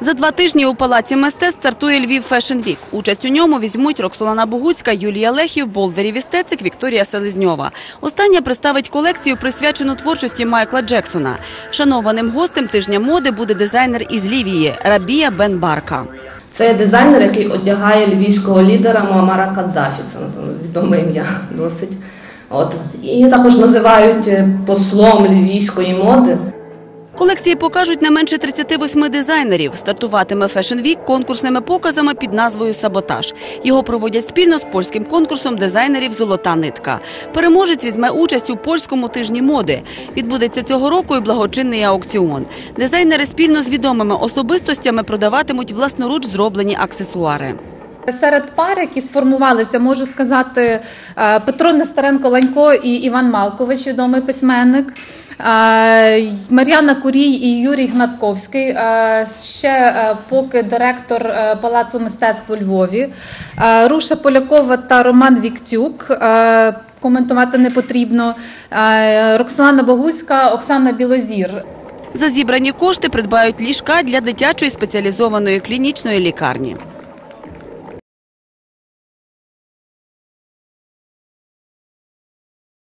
За два тижні у Палаці мистецтв стартує Львів Фешн Вік. Участь у ньому візьмуть Роксолана Богуцька, Юлія Лехів, Болдерів Істецик, Вікторія Селезньова. Остання представить колекцію, присвячену творчості Майкла Джексона. Шанованим гостем тижня моди буде дизайнер із Лівії Рабія Бен Барка. Це дизайнер, який одягає львівського лідера Муамара Каддафі. Це відоме ім'я досить. От і також називають послом львівської моди. Колекції покажуть не менше 38 дизайнерів. Стартуватиме Fashion Week конкурсними показами під назвою Саботаж. Його проводять спільно з польським конкурсом дизайнерів Золота нитка. Переможець візьме участь у польському тижні моди. Відбудеться цього року і благочинний аукціон. Дизайнери спільно з відомими особистостями продаватимуть власноруч зроблені аксесуари. Серед пар, які сформувалися, можу сказати, е, Петро Нестеренко Ланько і Іван Малкович, відомий письменник. Мар'яна Курій і Юрій Гнатковський, ще е, поки директор е, Палацу мистецтв у Львові, Руша Полякова та Роман Віктюк. Коментувати не потрібно. Роксолана Богуська, Оксана Білозір. За зібрані кошти придбають ліжка для дитячої спеціалізованої клінічної лікарні.